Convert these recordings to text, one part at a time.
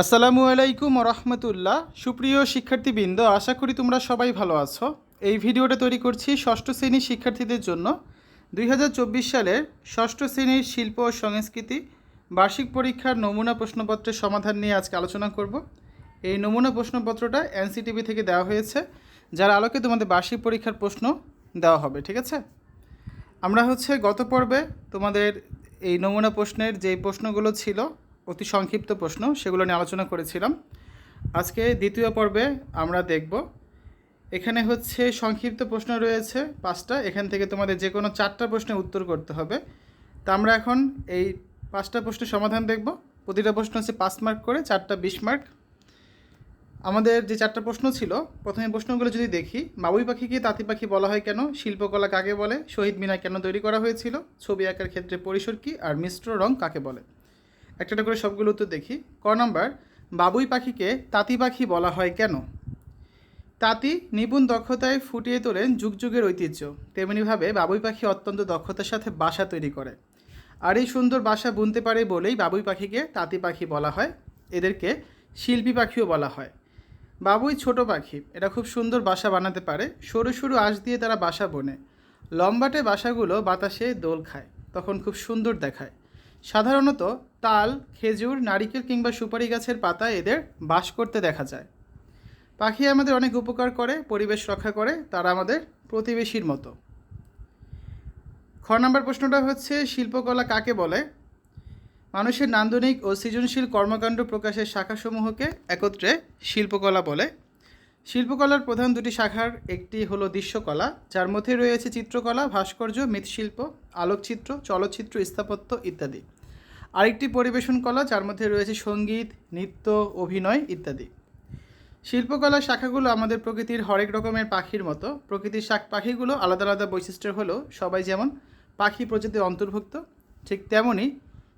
আসসালামু আলাইকুম রহমতুল্লাহ সুপ্রিয় শিক্ষার্থীবৃন্দ, আশা করি তোমরা সবাই ভালো আছো। এই ভিডিওটা তৈরি করছি ষষ্ঠ শ্রেণির শিক্ষার্থীদের জন্য। দুই হাজার চব্বিশ সালের ষষ্ঠ শ্রেণির শিল্প ও সংস্কৃতি বার্ষিক পরীক্ষার নমুনা প্রশ্নপত্রের সমাধান নিয়ে আজকে আলোচনা করব। এই নমুনা প্রশ্নপত্রটা এনসিটিভি থেকে দেওয়া হয়েছে, যার আলোকে তোমাদের বার্ষিক পরীক্ষার প্রশ্ন দেওয়া হবে, ঠিক আছে? আমরা হচ্ছে গত পর্বে তোমাদের এই নমুনা প্রশ্নের যে প্রশ্নগুলো ছিল অতি সংক্ষিপ্ত প্রশ্ন, সেগুলো নিয়ে আলোচনা করেছিলাম। আজকে দ্বিতীয় পর্বে আমরা দেখব। এখানে হচ্ছে সংক্ষিপ্ত প্রশ্ন রয়েছে পাঁচটা। এখান থেকে তোমাদের যে কোনো চারটা প্রশ্নের উত্তর করতে হবে। তা আমরা এখন এই পাঁচটা প্রশ্নের সমাধান দেখব। প্রতিটা প্রশ্ন হচ্ছে পাঁচ মার্ক করে, চারটা বিশ মার্ক। আমাদের যে চারটা প্রশ্ন ছিল, প্রথমে প্রশ্নগুলো যদি দেখি, বাবুই পাখিকে তাঁতি পাখি বলা হয় কেন? শিল্পকলা কাকে বলে? শহীদ মিনার কেন তৈরি করা হয়েছিল? ছবি আঁকার ক্ষেত্রে পরিসর কী? আর মিশ্র রং কাকে বলে? একটা করে সবগুলো উত্তর দেখি। ক নম্বর, বাবুই পাখিকে তাঁতি পাখি বলা হয় কেন? তাঁতি নিপুণ দক্ষতায় ফুটিয়ে তোলেন যুগ যুগের ঐতিহ্য। তেমনিভাবে বাবুই পাখি অত্যন্ত দক্ষতার সাথে বাসা তৈরি করে। আর এই সুন্দর বাসা বুনতে পারে বলেই বাবুই পাখিকে তাঁতি পাখি বলা হয়। এদেরকে শিল্পী পাখিও বলা হয়। বাবুই ছোট পাখি এরা খুব সুন্দর বাসা বানাতে পারে। সরু সরু আঁশ দিয়ে তারা বাসা বোনে। লম্বাটে বাসাগুলো বাতাসে দোল খায়, তখন খুব সুন্দর দেখায়। সাধারণত তাল, খেজুর, নারিকেল কিংবা সুপারি গাছের পাতায় এদের বাস করতে দেখা যায়। পাখি আমাদের অনেক উপকার করে, পরিবেশ রক্ষা করে, তারা আমাদের প্রতিবেশীর মতো। খ নম্বর প্রশ্নটা হচ্ছে, শিল্পকলা কাকে বলে? মানুষের নান্দনিক ও সৃজনশীল কর্মকাণ্ড প্রকাশের শাখাসমূহকে একত্রে শিল্পকলা বলে। শিল্পকলার প্রধান দুটি শাখার একটি হলো দৃশ্যকলা, যার মধ্যে রয়েছে চিত্রকলা, ভাস্কর্য, মৃৎশিল্প, আলোকচিত্র, চলচ্চিত্র, স্থাপত্য ইত্যাদি। আরেকটি পরিবেশন কলা, যার মধ্যে রয়েছে সংগীত, নৃত্য, অভিনয় ইত্যাদি। শিল্পকলার শাখাগুলো আমাদের প্রকৃতির হরেক রকমের পাখির মতো। প্রকৃতির শাক পাখিগুলো আলাদা আলাদা বৈশিষ্ট্যের হলেও সবাই যেমন পাখি প্রজাতির অন্তর্ভুক্ত, ঠিক তেমনই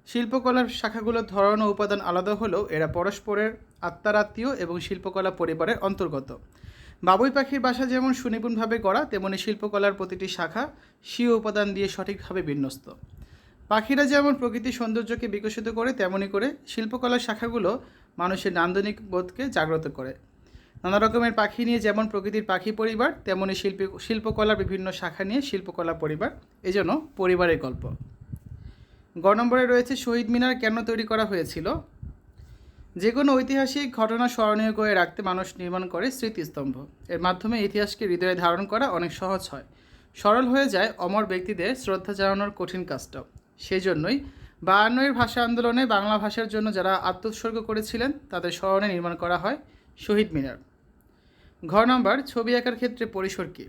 শিল্পকলার শাখাগুলোর ধরন ও উপাদান আলাদা হলেও এরা পরস্পরের আত্মারাত্মীয় এবং শিল্পকলা পরিবারের অন্তর্গত। বাবুই পাখির বাসা যেমন সুনিপুণভাবে গড়া, তেমনি শিল্পকলার প্রতিটি শাখা স্বীয় উপাদান দিয়ে সঠিকভাবে বিন্যস্ত। পাখিরা যেমন প্রকৃতির সৌন্দর্যকে বিকশিত করে, তেমনি করে শিল্পকলার শাখাগুলো মানুষের নান্দনিক বোধকে জাগ্রত করে। নানা রকমের পাখি নিয়ে যেমন প্রকৃতির পাখি পরিবার, তেমনি শিল্পী শিল্পকলার বিভিন্ন শাখা নিয়ে শিল্পকলা পরিবার, এজন্য পরিবারের গল্প। গ নম্বরে রয়েছে শহীদ মিনার কেন তৈরি করা হয়েছিল? যে কোনো ঐতিহাসিক ঘটনা স্মরণীয় করে রাখতে মানুষ নির্মাণ করে স্মৃতিস্তম্ভ। এর মাধ্যমে ইতিহাসকে হৃদয়ে ধারণ করা অনেক সহজ হয়। সরল হয়ে যায় অমর ব্যক্তিদের শ্রদ্ধা জানানোর কঠিন কাজটা। সেই জন্যই বায়ান্নয়ের ভাষা আন্দোলনে বাংলা ভাষার জন্য যারা আত্মোৎসর্গ করেছিলেন, তাদের স্মরণে নির্মাণ করা হয় শহীদ মিনার। ঘ নম্বর, ছবি আঁকার ক্ষেত্রে পরিসর কী?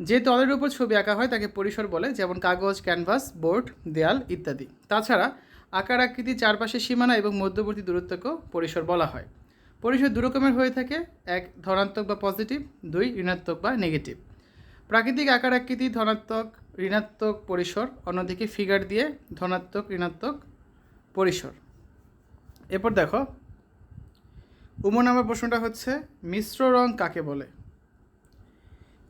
যে তলের উপর ছবি আঁকা হয় তাকে পরিসর বলে, যেমন কাগজ, ক্যানভাস, বোর্ড, দেয়াল ইত্যাদি। তাছাড়া আকার আকৃতি, চারপাশের সীমানা এবং মধ্যবর্তী দূরত্বকেও পরিসর বলা হয়। পরিসর দু রকমের হয়ে থাকে, এক ধনাত্মক বা পজিটিভ, দুই ঋণাত্মক বা নেগেটিভ। প্রাকৃতিক আকার আকৃতি, ধনাত্মক, ঋণাত্মক পরিসর, অন্যদিকে ফিগার দিয়ে ধনাত্মক, ঋণাত্মক পরিসর। এরপর দেখো উমো নাম্বার প্রশ্নটা হচ্ছে, মিশ্র রং কাকে বলে?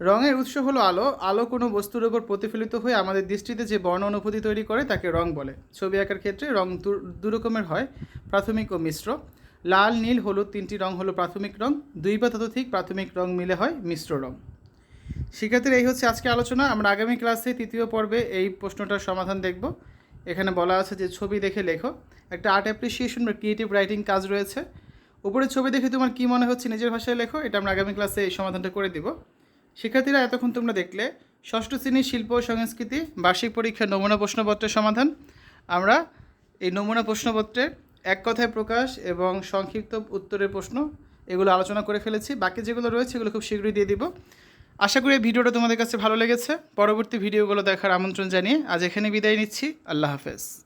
রঙের উৎস হলো আলো। আলো কোনো বস্তুর উপর প্রতিফলিত হয়ে আমাদের দৃষ্টিতে যে বর্ণ অনুভূতি তৈরি করে তাকে রং বলে। ছবি আঁকার ক্ষেত্রে রং দু- রকমের হয়, প্রাথমিক ও মিশ্র। লাল, নীল, হলুদ তিনটি রং হলো প্রাথমিক রং, দুই বা ততোধিক প্রাথমিক রং মিলে হয় মিশ্র রং। শিক্ষার্থীর এই হচ্ছে আজকে আলোচনা। আমরা আগামী ক্লাসে তৃতীয় পর্বে এই প্রশ্নটার সমাধান দেখব। এখানে বলা আছে যে ছবি দেখে লেখো। একটা আর্ট অ্যাপ্রিসিয়েশন বা ক্রিয়েটিভ রাইটিং কাজ রয়েছে। উপরে ছবি দেখে তোমার কী মনে হচ্ছে নিজের ভাষায় লেখো, এটা আমরা আগামী ক্লাসে এই সমাধানটা করে দিব। শিক্ষার্থীরা, এতক্ষণ তোমরা দেখলে ষষ্ঠ শ্রেণির শিল্প ও সংস্কৃতি বার্ষিক পরীক্ষার নমুনা প্রশ্নপত্রের সমাধান। আমরা এই নমুনা প্রশ্নপত্রের এক কথায় প্রকাশ এবং সংক্ষিপ্ত উত্তরের প্রশ্ন এগুলো আলোচনা করে ফেলেছি। বাকি যেগুলো রয়েছে, এগুলো খুব শীঘ্রই দিয়ে দিব। আশা করি এই ভিডিওটা তোমাদের কাছে ভালো লেগেছে। পরবর্তী ভিডিওগুলো দেখার আমন্ত্রণ জানিয়ে আজ এখানে বিদায় নিচ্ছি। আল্লাহ হাফেজ।